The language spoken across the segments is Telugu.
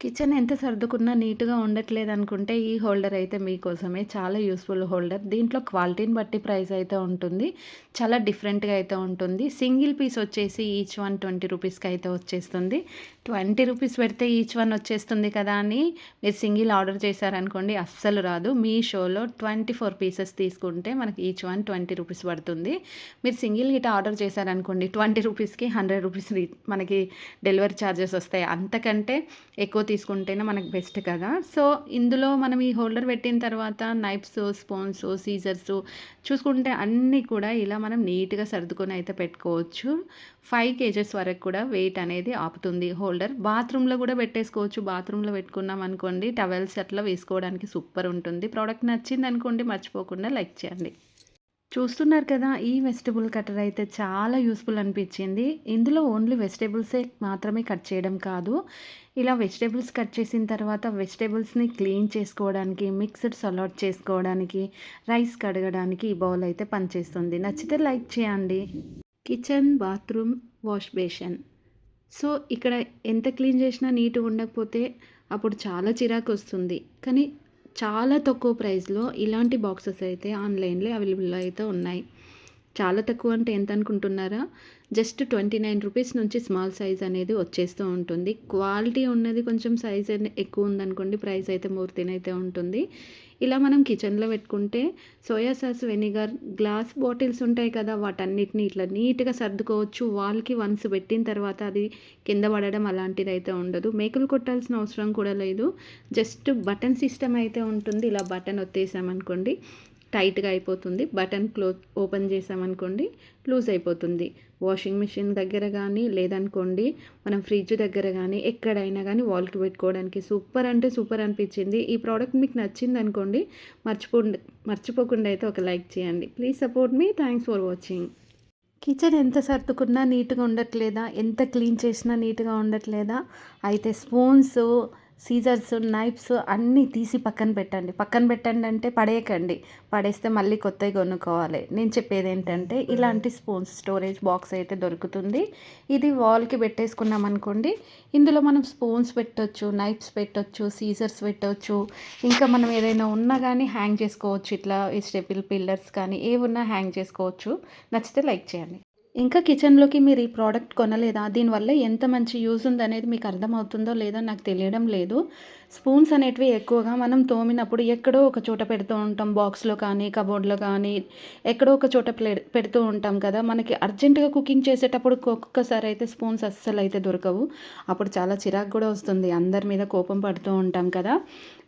కిచెన్ ఎంత సర్దుకున్నా నీట్‌గా ఉండట్లేదు అనుకుంటే ఈ హోల్డర్ అయితే మీకోసమే. చాలా యూస్ఫుల్ హోల్డర్. దీంట్లో క్వాలిటీని బట్టి ప్రైస్ అయితే ఉంటుంది. చాలా డిఫరెంట్‌గా అయితే ఉంటుంది. సింగిల్ పీస్ వచ్చేసి ఈచ్ వన్ 20 రూపీస్‌కి అయితే వచ్చేస్తుంది. 20 రూపీస్ పెడితే ఈచ్ వన్ వచ్చేస్తుంది కదా అని మీరు సింగిల్ ఆర్డర్ చేశారనుకోండి అస్సలు రాదు. మీ షోలో ట్వంటీ ఫోర్ పీసెస్ తీసుకుంటే మనకి ఈచ్ వన్ 20 రూపీస్ పడుతుంది. మీరు సింగిల్ గిట్ట ఆర్డర్ చేశారనుకోండి 20 రూపీస్‌కి 100 రూపీస్ మనకి డెలివరీ చార్జెస్ వస్తాయి. అంతకంటే ఎక్కువ తీసుకుంటేనే మనకు బెస్ట్ కదా! సో, ఇందులో మనం ఈ హోల్డర్ పెట్టిన తర్వాత నైఫ్స్, స్పూన్స్, సీజర్స్ చూసుకుంటే అన్నీ కూడా ఇలా మనం నీట్‌గా సర్దుకొని అయితే పెట్టుకోవచ్చు. ఫైవ్ కేజెస్ వరకు కూడా వెయిట్ అనేది ఆపుతుంది హోల్డర్. బాత్రూంలో కూడా పెట్టేసుకోవచ్చు. బాత్రూంలో పెట్టుకున్నాం అనుకోండి టవెల్స్ అట్లా వేసుకోవడానికి సూపర్ ఉంటుంది. ప్రోడక్ట్ నచ్చింది అనుకోండి మర్చిపోకుండా లైక్ చేయండి. చూస్తున్నారు కదా! ఈ వెజిటబుల్ కటర్ అయితే చాలా యూస్ఫుల్ అనిపించింది. ఇందులో ఓన్లీ వెజిటేబుల్సే మాత్రమే కట్ చేయడం కాదు. ఇలా వెజిటేబుల్స్ కట్ చేసిన తర్వాత వెజిటేబుల్స్ని క్లీన్ చేసుకోవడానికి, మిక్స్డ్ సలాడ్ చేసుకోవడానికి, రైస్ కడగడానికి ఈ బౌల్ అయితే పనిచేస్తుంది. నచ్చితే లైక్ చేయండి. Kitchen, bathroom, wash basin so, ఇక్కడ ఎంత క్లీన్ చేసినా నీట్‌గా ఉండకపోతే అప్పుడు చాలా చిరాకు వస్తుంది కానీ చాలా తక్కువ ప్రైస్‌లో ఇలాంటి బాక్సెస్ అయితే ఆన్‌లైన్‌లో అవైలబుల్ అయితే ఉన్నాయి. చాలా తక్కువ అంటే ఎంత అనుకుంటున్నారా? జస్ట్ 29 రూపీస్ నుంచి స్మాల్ సైజ్ అనేది వచ్చేస్తూ ఉంటుంది. క్వాలిటీ ఉన్నది కొంచెం సైజ్ ఎక్కువ ఉందనుకోండి ప్రైస్ అయితే మూర్తినైతే ఉంటుంది. ఇలా మనం కిచెన్‌లో పెట్టుకుంటే soya sauce, vinegar, glass bottles ఉంటాయి కదా! వాటన్నిటిని ఇట్లా నీట్‌గా సర్దుకోవచ్చు. వాల్‌కి వన్స్ పెట్టిన తర్వాత అది కింద పడడం అలాంటిదైతే ఉండదు. మేకులు కొట్టాల్సిన అవసరం కూడా లేదు. జస్ట్ బటన్ సిస్టమ్ అయితే ఉంటుంది. ఇలా బటన్ ఒత్తేసామనుకోండి టైట్‌గా అయిపోతుంది. బటన్ క్లోత్ ఓపెన్ చేసామనుకోండి లూజ్ అయిపోతుంది. వాషింగ్ మిషన్ దగ్గర కానీ లేదనుకోండి మనం ఫ్రిడ్జ్ దగ్గర కానీ ఎక్కడైనా కానీ వాల్‌కి పెట్టుకోవడానికి సూపర్ అంటే సూపర్ అనిపించింది. ఈ ప్రోడక్ట్ మీకు నచ్చిందనుకోండి మర్చిపో మర్చిపోకుండా అయితే ఒక లైక్ చేయండి. Please support me. Thanks for watching. Kitchen ఎంత సర్దుకున్నా నీట్‌గా ఉండట్లేదా? ఎంత క్లీన్ చేసినా నీట్‌గా ఉండట్లేదా? అయితే స్పూన్స్, సీజర్స్, నైఫ్స్ అన్నీ తీసి పక్కన పెట్టండి. పక్కన పెట్టండి అంటే పడేయకండి. పడేస్తే మళ్ళీ కొత్తవి కొనుక్కోవాలి. నేను చెప్పేది ఏంటంటే ఇలాంటి స్పూన్స్ స్టోరేజ్ బాక్స్ అయితే దొరుకుతుంది. ఇది వాల్‌కి పెట్టేసుకున్నామనుకోండి ఇందులో మనం స్పూన్స్ పెట్టొచ్చు, నైఫ్స్ పెట్టొచ్చు, సీజర్స్ పెట్టొచ్చు. ఇంకా మనం ఏదైనా ఉన్నా కానీ హ్యాంగ్ చేసుకోవచ్చు. ఇట్లా స్టెపిల్ పిల్లర్స్ కానీ ఏవున్నా హ్యాంగ్ చేసుకోవచ్చు. నచ్చితే లైక్ చేయండి. ఇంకా కిచెన్‌లోకి మీరు ఈ ప్రోడక్ట్ కొనలేదా? దీనివల్ల ఎంత మంచి యూజ్ ఉందనేది మీకు అర్థమవుతుందో లేదో నాకు తెలియడం లేదు. స్పూన్స్ అనేటివి ఎక్కువగా మనం తోమినప్పుడు ఎక్కడో ఒక చోట పెడుతూ ఉంటాం. బాక్స్‌లో కానీ, కబోర్డ్‌లో కానీ ఎక్కడో ఒక చోట ప్లే పెడుతూ ఉంటాం కదా! మనకి అర్జెంట్‌గా కుకింగ్ చేసేటప్పుడు ఒక్కొక్కసారి అయితే స్పూన్స్ అస్సలైతే దొరకవు. అప్పుడు చాలా చిరాకు కూడా వస్తుంది. అందరి మీద కోపం పడుతూ ఉంటాం కదా!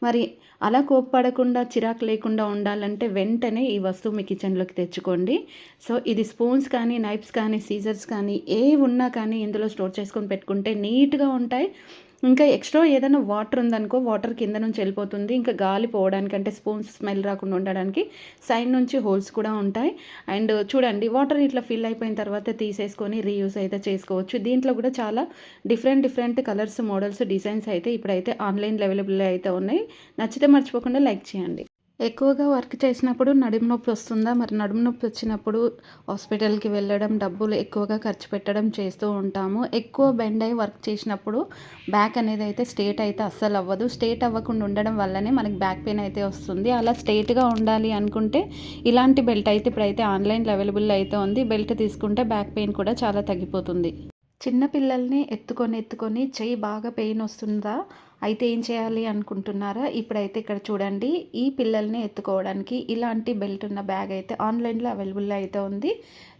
మరి అలా కోప్పడకుండా, చిరాకు లేకుండా ఉండాలంటే వెంటనే ఈ వస్తువు మీ కిచెన్‌లోకి తెచ్చుకోండి. సో, ఇది స్పూన్స్ కానీ, నైఫ్స్ కానీ, సీజర్స్ కానీ ఏవున్నా కానీ ఇందులో స్టోర్ చేసుకొని పెట్టుకుంటే నీట్‌గా ఉంటాయి. ఇంకా ఎక్స్‌ట్రా ఏదైనా వాటర్ ఉందనుకో వాటర్ కింద నుంచి వెళ్ళిపోతుంది. ఇంకా గాలి పోవడానికి అంటే స్పూన్స్ స్మెల్ రాకుండా ఉండడానికి సైడ్ నుంచి హోల్స్ కూడా ఉంటాయి. అండ్ చూడండి వాటర్ ఇట్లా ఫిల్ అయిపోయిన తర్వాత తీసేసుకొని రీయూస్ అయితే చేసుకోవచ్చు. దీంట్లో కూడా చాలా different different colours, models, designs అయితే ఇప్పుడైతే ఆన్‌లైన్‌లో అవైలబుల్ అయితే ఉన్నాయి. నచ్చితే మర్చిపోకుండా లైక్ చేయండి. ఎక్కువగా వర్క్ చేసినప్పుడు నడుము నొప్పి వస్తుందా? మరి నడుము నొప్పి వచ్చినప్పుడు హాస్పిటల్‌కి వెళ్ళడం, డబ్బులు ఎక్కువగా ఖర్చు పెట్టడం చేస్తూ ఉంటాము. ఎక్కువ బెండ్ అయ్యి వర్క్ చేసినప్పుడు బ్యాక్ అనేది అయితే స్టేట్ అయితే అస్సలు అవ్వదు. స్టేట్ అవ్వకుండా ఉండడం వల్లనే మనకి బ్యాక్ పెయిన్ అయితే వస్తుంది. అలా స్ట్రేట్గా ఉండాలి అనుకుంటే ఇలాంటి బెల్ట్ అయితే ఇప్పుడైతే ఆన్‌లైన్‌లో అవైలబుల్ అయితే ఉంది. బెల్ట్ తీసుకుంటే బ్యాక్ పెయిన్ కూడా చాలా తగ్గిపోతుంది. చిన్న పిల్లల్ని ఎత్తుకొని ఎత్తుకొని చెయ్యి బాగా పెయిన్ వస్తుందా? అయితే ఏం చేయాలి అనుకుంటున్నారా? ఇప్పుడైతే ఇక్కడ చూడండి ఈ పిల్లల్ని ఎత్తుకోవడానికి ఇలాంటి బెల్ట్ ఉన్న బ్యాగ్ అయితే ఆన్‌లైన్‌లో అవైలబుల్ అయితే ఉంది.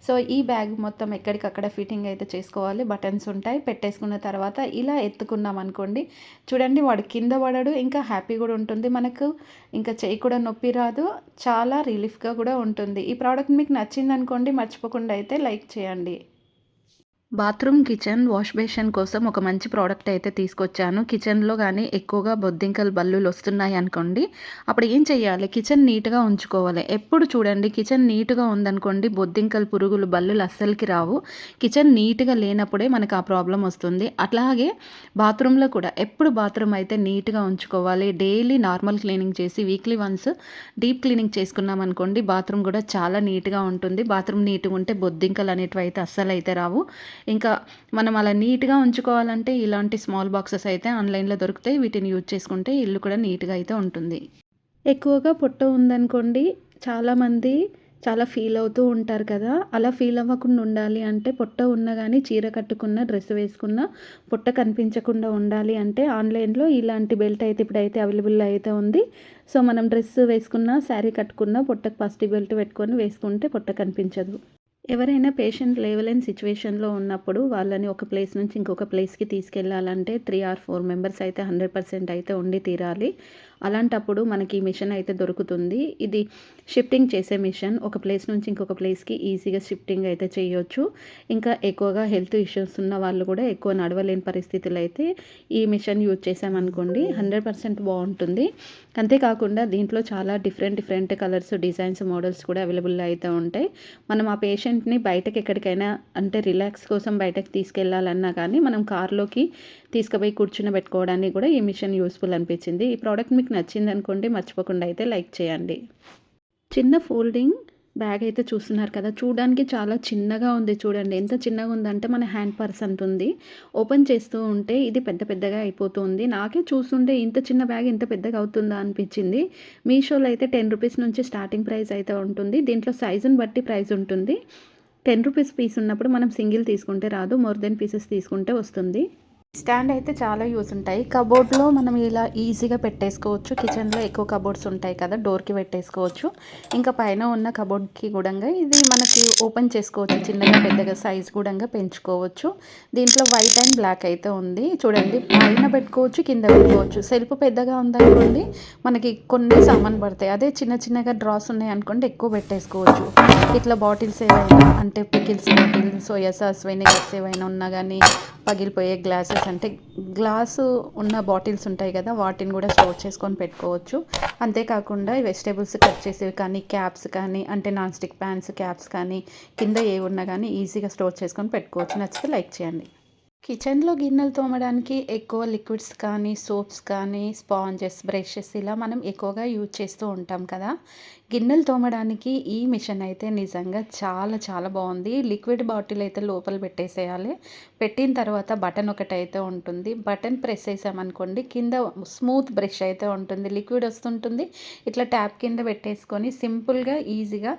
సో, ఈ బ్యాగ్ మొత్తం ఎక్కడికక్కడ ఫిట్టింగ్ అయితే చేసుకోవాలి. బటన్స్ ఉంటాయి. పెట్టేసుకున్న తర్వాత ఇలా ఎత్తుకున్నాం అనుకోండి చూడండి వాడు కింద పడడు. ఇంకా హ్యాపీ కూడా ఉంటుంది. మనకు ఇంకా చేయి కూడా నొప్పి రాదు. చాలా రిలీఫ్‌గా కూడా ఉంటుంది. ఈ ప్రోడక్ట్ మీకు నచ్చిందనుకోండి మర్చిపోకుండా అయితే లైక్ చేయండి. బాత్రూమ్, కిచెన్, వాష్ బేషన్ కోసం ఒక మంచి ప్రోడక్ట్ అయితే తీసుకొచ్చాను. కిచెన్‌లో కానీ ఎక్కువగా బొద్దింకలు, బల్లులు వస్తున్నాయి అనుకోండి అప్పుడు ఏం చేయాలి? కిచెన్ నీట్‌గా ఉంచుకోవాలి. ఎప్పుడు చూడండి కిచెన్ నీట్‌గా ఉందనుకోండి బొద్దింకలు, పురుగులు, బల్లులు అస్సలకి రావు. కిచెన్ నీట్‌గా లేనప్పుడే మనకు ఆ ప్రాబ్లం వస్తుంది. అట్లాగే బాత్రూంలో కూడా ఎప్పుడు బాత్రూమ్ అయితే నీట్‌గా ఉంచుకోవాలి. డైలీ నార్మల్ క్లీనింగ్ చేసి వీక్లీ వన్స్ డీప్ క్లీనింగ్ చేసుకున్నాం అనుకోండి బాత్రూమ్ కూడా చాలా నీట్‌గా ఉంటుంది. బాత్రూమ్ నీట్‌గా ఉంటే బొద్దింకలు అనేటివి అయితే అస్సలైతే రావు. ఇంకా మనం అలా నీట్గా ఉంచుకోవాలంటే ఇలాంటి స్మాల్ బాక్సెస్ అయితే ఆన్లైన్లో దొరుకుతాయి. వీటిని యూజ్ చేసుకుంటే ఇల్లు కూడా నీట్గా అయితే ఉంటుంది. ఎక్కువగా పొట్ట ఉందనుకోండి చాలామంది చాలా ఫీల్ అవుతూ ఉంటారు కదా. అలా ఫీల్ అవ్వకుండా ఉండాలి అంటే పొట్ట ఉన్న కానీ చీర కట్టుకున్న డ్రెస్ వేసుకున్న పొట్ట కనిపించకుండా ఉండాలి అంటే ఆన్లైన్లో ఇలాంటి బెల్ట్ అయితే ఇప్పుడైతే అవైలబుల్ అయితే ఉంది. సో మనం డ్రెస్ వేసుకున్న శారీ కట్టుకున్న పొట్టకు ఫస్ట్ బెల్ట్ పెట్టుకొని వేసుకుంటే పొట్ట కనిపించదు. ఎవరైనా పేషెంట్ లేవలేని సిచ్యువేషన్లో ఉన్నప్పుడు వాళ్ళని ఒక ప్లేస్ నుంచి ఇంకొక ప్లేస్కి తీసుకెళ్ళాలంటే త్రీ ఆర్ ఫోర్ మెంబర్స్ అయితే హండ్రెడ్ పర్సెంట్ అయితే ఉండి తీరాలి. అలాంటప్పుడు మనకి ఈ మిషన్ అయితే దొరుకుతుంది. ఇది షిఫ్టింగ్ చేసే మిషన్. ఒక ప్లేస్ నుంచి ఇంకొక ప్లేస్కి ఈజీగా షిఫ్టింగ్ అయితే చేయొచ్చు. ఇంకా ఎక్కువగా హెల్త్ ఇష్యూస్ ఉన్న వాళ్ళు కూడా ఎక్కువ నడవలేని పరిస్థితులు అయితే ఈ మిషన్ యూజ్ చేసామనుకోండి హండ్రెడ్ పర్సెంట్ బాగుంటుంది. అంతేకాకుండా దీంట్లో చాలా different different colours designs models కూడా అవైలబుల్ అయితే ఉంటాయి. మనం ఆ పేషెంట్ని బయటకు ఎక్కడికైనా అంటే రిలాక్స్ కోసం బయటకు తీసుకెళ్ళాలన్నా కానీ మనం కార్లోకి తీసుకుపోయి కూర్చుని పెట్టుకోవడానికి కూడా ఈ మిషన్ యూస్ఫుల్ అనిపించింది. ఈ ప్రోడక్ట్ మీకు నచ్చింది అనుకోండి మర్చిపోకుండా అయితే లైక్ చేయండి. చిన్న ఫోల్డింగ్ బ్యాగ్ అయితే చూస్తున్నారు కదా. చూడడానికి చాలా చిన్నగా ఉంది చూడండి. ఎంత చిన్నగా ఉందంటే మన హ్యాండ్ పర్స్ అంటుంది ఓపెన్ చేస్తూ ఉంటే ఇది పెద్ద పెద్దగా అయిపోతుంది. నాకే చూస్తుంటే ఇంత చిన్న బ్యాగ్ ఇంత పెద్దగా అవుతుందా అనిపించింది. మీషోలో అయితే టెన్ రూపీస్ నుంచి స్టార్టింగ్ ప్రైస్ అయితే ఉంటుంది. దీంట్లో సైజుని బట్టి ప్రైస్ ఉంటుంది. టెన్ రూపీస్ పీస్ ఉన్నప్పుడు మనం సింగిల్ తీసుకుంటే రాదు. మోర్ దెన్ పీసెస్ తీసుకుంటే వస్తుంది. స్టాండ్ అయితే చాలా యూస్ ఉంటాయి. కబోర్డ్లో మనం ఇలా ఈజీగా పెట్టేసుకోవచ్చు. కిచెన్లో ఎక్కువ కబోర్డ్స్ ఉంటాయి కదా డోర్కి పెట్టేసుకోవచ్చు. ఇంకా పైన ఉన్న కబోర్డ్కి కూడా ఇది మనకి ఓపెన్ చేసుకోవచ్చు. చిన్నగా పెద్దగా సైజ్ కూడా పెంచుకోవచ్చు. దీంట్లో వైట్ అండ్ బ్లాక్ అయితే ఉంది. చూడండి పైన పెట్టుకోవచ్చు కింద పెట్టుకోవచ్చు. సెల్ఫ్ పెద్దగా ఉందనుకోండి మనకి కొన్ని సామాన్ పడతాయి. అదే చిన్న చిన్నగా డ్రాస్ ఉన్నాయి అనుకోండి ఎక్కువ పెట్టేసుకోవచ్చు. ఇట్లా బాటిల్స్ ఏవైనా అంటే pickles bottles soya sauce vinegars ఏవైనా ఉన్నా కానీ పగిలిపోయే గ్లాసెస్ అంటే గ్లాసు ఉన్న బాటిల్స్ ఉంటాయి కదా వాటిని కూడా స్టోర్ చేసుకొని పెట్టుకోవచ్చు. అంతేకాకుండా ఈ వెజిటేబుల్స్ కట్ చేసేవి కానీ క్యాప్స్ కానీ అంటే నాన్ స్టిక్ ప్యాన్స్ క్యాప్స్ కానీ కింద ఏ ఉన్నా కానీ ఈజీగా స్టోర్ చేసుకొని పెట్టుకోవచ్చు. నచ్చితే లైక్ చేయండి. కిచెన్లో గిన్నెలు తోమడానికి ఎక్కువ లిక్విడ్స్ కానీ సోప్స్ కానీ స్పాంజెస్ బ్రషెస్ ఇలా మనం ఎక్కువగా యూజ్ చేస్తూ ఉంటాం కదా. గిన్నెలు తోమడానికి ఈ మిషన్ అయితే నిజంగా చాలా చాలా బాగుంది. లిక్విడ్ బాటిల్ అయితే లోపల పెట్టేసేయాలి. పెట్టిన తర్వాత బటన్ ఒకటి అయితే ఉంటుంది. బటన్ ప్రెస్ చేసామనుకోండి కింద స్మూత్ బ్రష్ అయితే ఉంటుంది. లిక్విడ్ వస్తుంటుంది. ఇట్లా ట్యాప్ కింద పెట్టేసుకొని సింపుల్గా ఈజీగా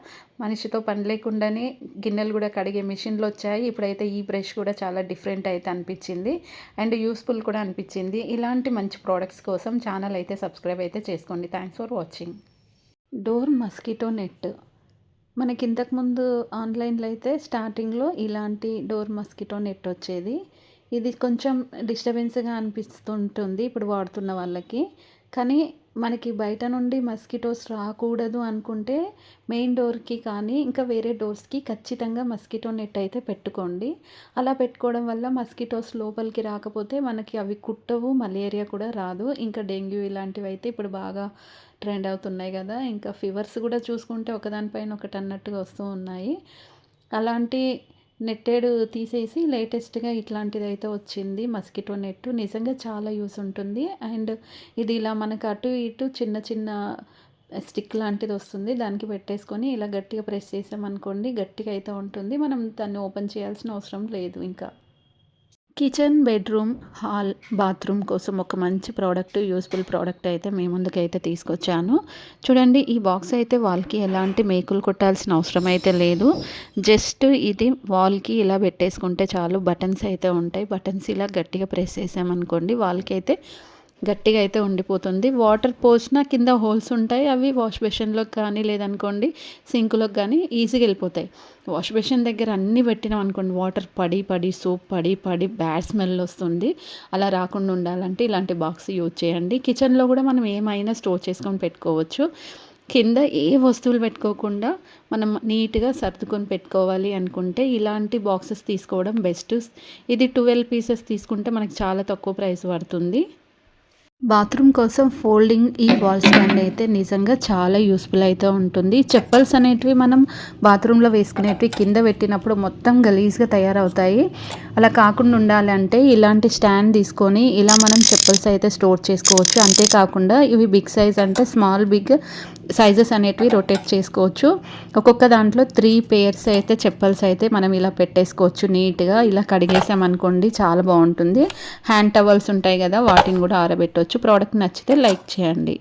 మనిషితో పని లేకుండానే గిన్నెలు కూడా కడిగే మిషన్లు వచ్చాయి. ఇప్పుడైతే ఈ బ్రష్ కూడా చాలా డిఫరెంట్ అయితే అనిపించింది అండ్ యూస్ఫుల్ కూడా అనిపించింది. ఇలాంటి మంచి ప్రోడక్ట్స్ కోసం ఛానల్ అయితే సబ్స్క్రైబ్ అయితే చేసుకోండి. Thanks for watching. Door mosquito net. మనకి ఇంతకుముందు ఆన్లైన్లో అయితే స్టార్టింగ్లో ఇలాంటి డోర్ మస్కిటో నెట్ వచ్చేది. ఇది కొంచెం డిస్టర్బెన్స్గా అనిపిస్తుంటుంది ఇప్పుడు వాడుతున్న వాళ్ళకి. కానీ మనకి బయట నుండి మస్కిటోస్ రాకూడదు అనుకుంటే మెయిన్ డోర్కి కానీ ఇంకా వేరే డోర్స్కి ఖచ్చితంగా మస్కిటో నెట్ అయితే పెట్టుకోండి. అలా పెట్టుకోవడం వల్ల మస్కిటోస్ లోపలికి రాకపోతే మనకి అవి కుట్టవు మలేరియా కూడా రాదు. ఇంకా డెంగ్యూ ఇలాంటివి అయితే ఇప్పుడు బాగా ట్రెండ్ అవుతున్నాయి కదా. ఇంకా ఫీవర్స్ కూడా చూసుకుంటే ఒకదానిపైన ఒకటి అన్నట్టుగా వస్తూ ఉన్నాయి. అలాంటి నెట్టేడు తీసేసి లేటెస్ట్గా ఇట్లాంటిది అయితే వచ్చింది. మస్కిటో నెట్ నిజంగా చాలా యూస్ ఉంటుంది. అండ్ ఇది ఇలా మనకు అటు ఇటు చిన్న చిన్న స్టిక్ లాంటిది వస్తుంది. దానికి పెట్టేసుకొని ఇలా గట్టిగా ప్రెస్ చేసామనుకోండి గట్టిగా అయితే ఉంటుంది. మనం దాన్ని ఓపెన్ చేయాల్సిన అవసరం లేదు ఇంకా. కిచెన్ బెడ్రూమ్ హాల్ బాత్రూమ్ కోసం ఒక మంచి ప్రోడక్ట్ యూస్ఫుల్ ప్రోడక్ట్ అయితే మీ ముందుకైతే తీసుకొచ్చాను. చూడండి ఈ బాక్స్ అయితే వాల్కి ఎలాంటి మేకులు కొట్టాల్సిన అవసరం అయితే లేదు. జస్ట్ ఇది వాల్కి ఇలా పెట్టేసుకుంటే చాలు బటన్స్ అయితే ఉంటాయి. బటన్స్ ఇలా గట్టిగా ప్రెస్ చేసామనుకోండి వాల్కి అయితే గట్టిగా అయితే ఉండిపోతుంది. వాటర్ పోసినా కింద హోల్స్ ఉంటాయి. అవి వాష్ బేషన్లోకి కానీ లేదనుకోండి సింకులోకి కానీ ఈజీగా వెళ్ళిపోతాయి. వాష్ బేషన్ దగ్గర అన్నీ పెట్టినాం అనుకోండి వాటర్ పడి పడి సోప్ పడి పడి బ్యాడ్ స్మెల్ వస్తుంది. అలా రాకుండా ఉండాలంటే ఇలాంటి బాక్స్ యూజ్ చేయండి. కిచెన్లో కూడా మనం ఏమైనా స్టోర్ చేసుకొని పెట్టుకోవచ్చు. కింద ఏ వస్తువులు పెట్టుకోకుండా మనం నీట్గా సర్దుకొని పెట్టుకోవాలి అనుకుంటే ఇలాంటి బాక్సెస్ తీసుకోవడం బెస్ట్. ఇది ట్వెల్వ్ పీసెస్ తీసుకుంటే మనకి చాలా తక్కువ ప్రైస్ పడుతుంది. బాత్రూమ్ కోసం ఫోల్డింగ్ ఈ వాల్ స్టాండ్ అయితే నిజంగా చాలా యూస్ఫుల్ అయితే ఉంటుంది. చెప్పల్స్ అనేటివి మనం బాత్రూంలో వేసుకునేటివి కింద పెట్టినప్పుడు మొత్తం గలీజ్గా తయారవుతాయి. అలా కాకుండా ఉండాలంటే ఇలాంటి స్టాండ్ తీసుకొని ఇలా మనం చెప్పల్స్ అయితే స్టోర్ చేసుకోవచ్చు. అంతేకాకుండా ఇవి బిగ్ సైజ్ అంటే స్మాల్ బిగ్ సైజెస్ అనేటివి రొటేట్ చేసుకోవచ్చు. ఒక్కొక్క దాంట్లో త్రీ పేర్స్ అయితే చెప్పల్స్ అయితే మనం ఇలా పెట్టేసుకోవచ్చు. నీట్గా ఇలా కడిగేసామనుకోండి చాలా బాగుంటుంది. హ్యాండ్ టవల్స్ ఉంటాయి కదా వాటిని కూడా ఆరబెట్టవచ్చు ప్రోడక్ట్ నచ్చితే లైక్ చేయండి.